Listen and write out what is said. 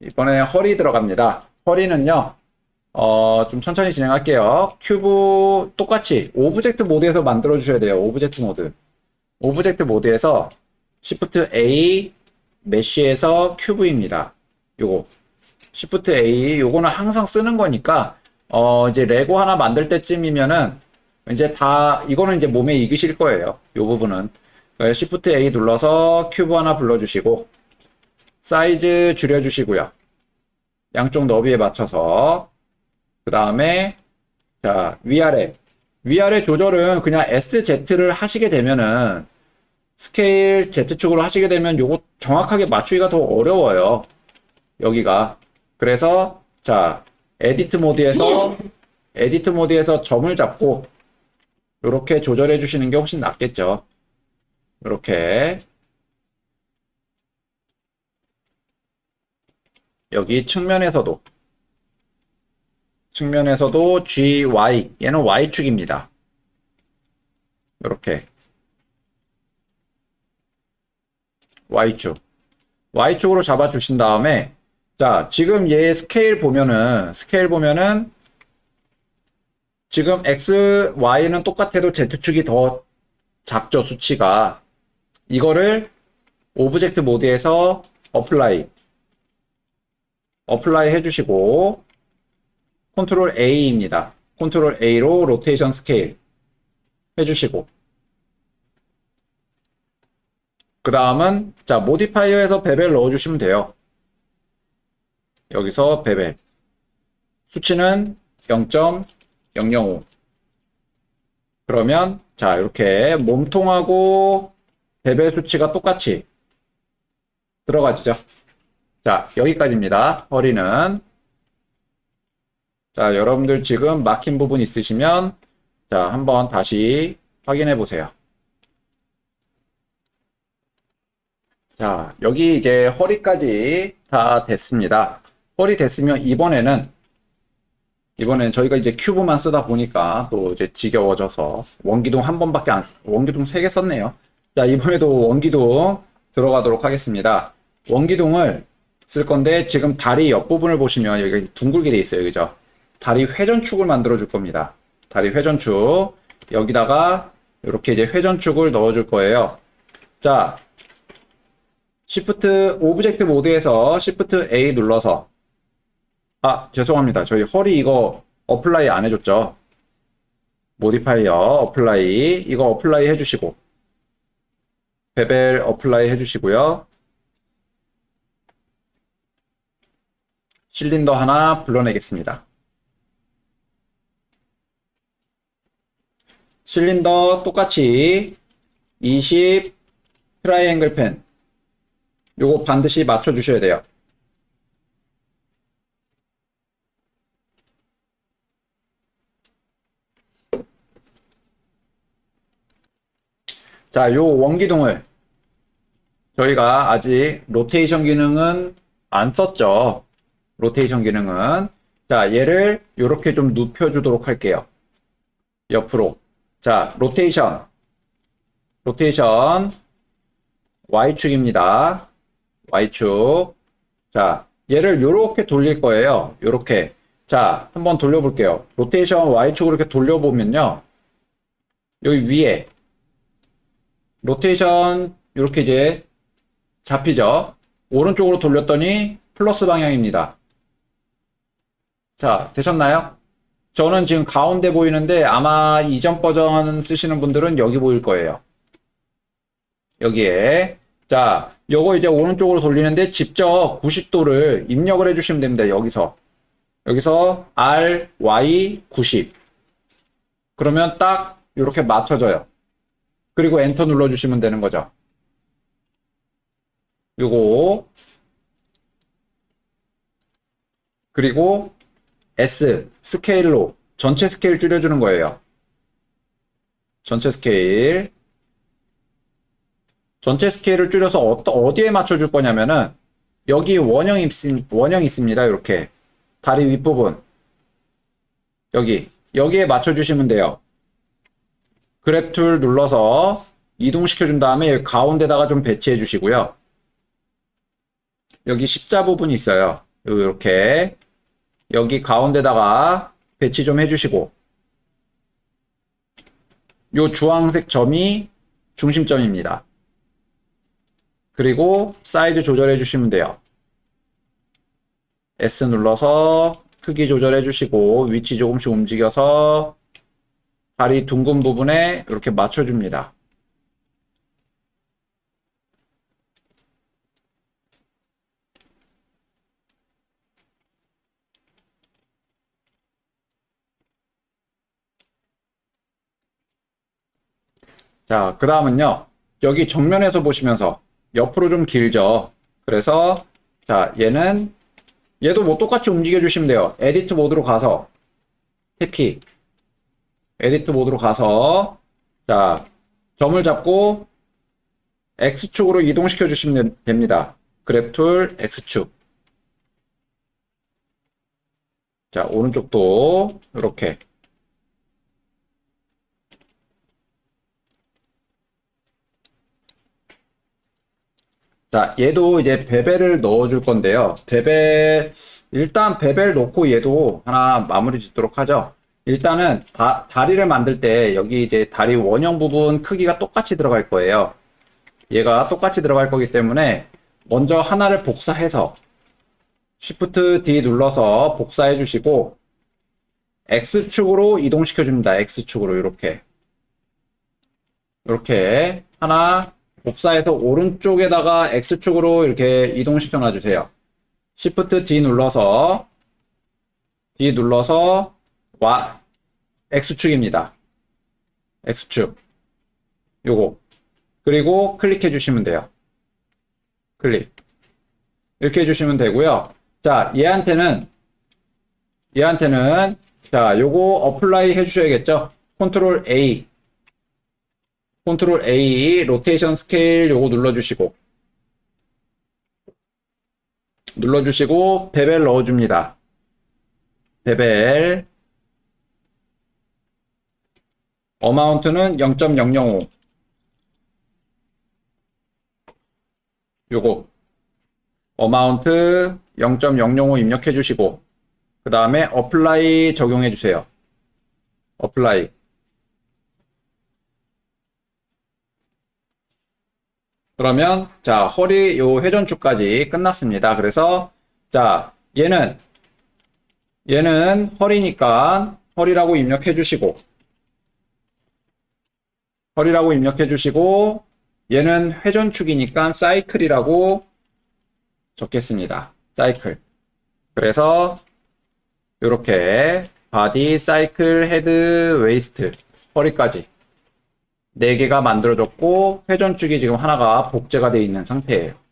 이번에 허리 들어갑니다. 허리는요, 어, 좀 천천히 진행할게요. 큐브 똑같이 오브젝트 모드에서 만들어 주셔야 돼요. 오브젝트 모드. 오브젝트 모드에서 Shift A 메쉬에서 큐브입니다. 요거. Shift A 요거는 항상 쓰는 거니까 어 이제 레고 하나 만들 때쯤이면은 이제 다 이거는 이제 몸에 익으실 거예요. 요 부분은. Shift A 눌러서 큐브 하나 불러 주시고 사이즈 줄여 주시고요. 양쪽 너비에 맞춰서 그 다음에 자 위아래 위아래 조절은 그냥 SZ를 하시게 되면은 스케일 Z축으로 하시게 되면 요거 정확하게 맞추기가 더 어려워요. 여기가. 그래서 자 에디트 모드에서 에디트 모드에서 점을 잡고 이렇게 조절해 주시는 게 훨씬 낫겠죠. 이렇게 여기 측면에서도 측면에서도 GY 얘는 Y축입니다. 이렇게. Y축. Y축으로 잡아 주신 다음에 자 지금 얘 스케일 보면은 스케일 보면은 지금 X, Y는 똑같아도 Z축이 더 작죠 수치가. 이거를 오브젝트 모드에서 어플라이 어플라이 해주시고 컨트롤 A입니다. 컨트롤 A로 로테이션 스케일 해주시고 그 다음은 자 모디파이어에서 베벨 넣어주시면 돼요. 여기서 베벨 수치는 0.005 그러면 자 이렇게 몸통하고 베벨 수치가 똑같이 들어가지죠. 자 여기까지입니다. 허리는 자, 여러분들 지금 막힌 부분 있으시면 자, 한번 다시 확인해 보세요. 자, 여기 이제 허리까지 다 됐습니다. 허리 됐으면 이번에는 이번엔 저희가 이제 큐브만 쓰다 보니까 또 이제 지겨워져서 원기둥 한 번밖에 안, 쓰- 원기둥 세 개 썼네요. 자, 이번에도 원기둥 들어가도록 하겠습니다. 원기둥을 쓸 건데 지금 다리 옆부분을 보시면 여기 둥글게 돼 있어요. 그죠? 다리 회전축을 만들어 줄 겁니다. 다리 회전축. 여기다가 이렇게 이제 회전축을 넣어 줄 거예요. 자, Shift 오브젝트 모드에서 Shift A 눌러서 아, 죄송합니다. 저희 허리 이거 어플라이 안 해줬죠. 모디파이어 어플라이 이거 어플라이 해주시고 베벨 어플라이 해주시고요. 실린더 하나 불러내겠습니다. 실린더 똑같이 20 트라이앵글 펜 요거 반드시 맞춰 주셔야 돼요. 자, 요 원기둥을 저희가 아직 로테이션 기능은 안 썼죠. 로테이션 기능은. 자, 얘를 이렇게 좀 눕혀주도록 할게요. 옆으로. 자, 로테이션. 로테이션. Y축입니다. Y축. 자, 얘를 요렇게 돌릴 거예요. 요렇게. 자, 한번 돌려볼게요. 로테이션 Y축으로 이렇게 돌려보면요. 여기 위에 로테이션 이렇게 이제 잡히죠. 오른쪽으로 돌렸더니 플러스 방향입니다. 자, 되셨나요? 저는 지금 가운데 보이는데 아마 이전 버전 쓰시는 분들은 여기 보일 거예요. 여기에. 자, 요거 이제 오른쪽으로 돌리는데 직접 90도를 입력을 해주시면 됩니다. 여기서. 여기서 R, Y 90. 그러면 딱 이렇게 맞춰져요. 그리고 엔터 눌러주시면 되는 거죠. 요거. 그리고 S, 스케일로 전체 스케일 줄여주는 거예요. 전체 스케일. 전체 스케일을 줄여서 어, 어디에 맞춰줄 거냐면은 여기 원형 있, 원형 있습니다. 이렇게. 다리 윗부분. 여기. 여기에 맞춰주시면 돼요. 그랩 툴 눌러서 이동시켜 준 다음에 가운데다가 좀 배치해 주시고요. 여기 십자 부분이 있어요. 이렇게 여기 가운데다가 배치 좀 해주시고 요 주황색 점이 중심점입니다. 그리고 사이즈 조절해 주시면 돼요. S 눌러서 크기 조절해 주시고 위치 조금씩 움직여서 다리 둥근 부분에 이렇게 맞춰줍니다. 자, 그 다음은요. 여기 정면에서 보시면서 옆으로 좀 길죠. 그래서 자, 얘는 얘도 뭐 똑같이 움직여 주시면 돼요. 에디트 모드로 가서 탭키 에디트 모드로 가서 자, 점을 잡고 X축으로 이동시켜 주시면 됩니다. 그랩 툴 X축. 자, 오른쪽도 이렇게 자, 얘도 이제 베벨을 넣어줄 건데요. 베벨, 일단 베벨 넣고 얘도 하나 마무리 짓도록 하죠. 일단은 다, 다리를 만들 때 여기 이제 다리 원형 부분 크기가 똑같이 들어갈 거예요. 얘가 똑같이 들어갈 거기 때문에 먼저 하나를 복사해서 Shift D 눌러서 복사해 주시고 X축으로 이동시켜 줍니다. X축으로 이렇게. 이렇게 하나 복사해서 오른쪽에다가 X축으로 이렇게 이동시켜 놔주세요. Shift D 눌러서 D 눌러서 와 X축입니다. X축 요거 그리고 클릭해 주시면 돼요. 클릭 이렇게 해주시면 되고요. 자 얘한테는 얘한테는 자 요거 어플라이 해주셔야겠죠. 컨트롤 A 컨트롤 A 로테이션 스케일 요거 눌러주시고 눌러주시고 베벨 넣어줍니다. 베벨 어마운트는 0.005 요거 어마운트 0.005 입력해 주시고 그 다음에 어플라이 적용해 주세요. 어플라이 그러면 자 허리 요 회전축까지 끝났습니다. 그래서 자 얘는 얘는 허리니까 허리라고 입력해 주시고 허리라고 입력해 주시고 얘는 회전축이니까 사이클이라고 적겠습니다. 사이클. 그래서 이렇게 바디, 사이클, 헤드, 웨이스트, 허리까지 4개가 만들어졌고 회전축이 지금 하나가 복제가 되어 있는 상태예요.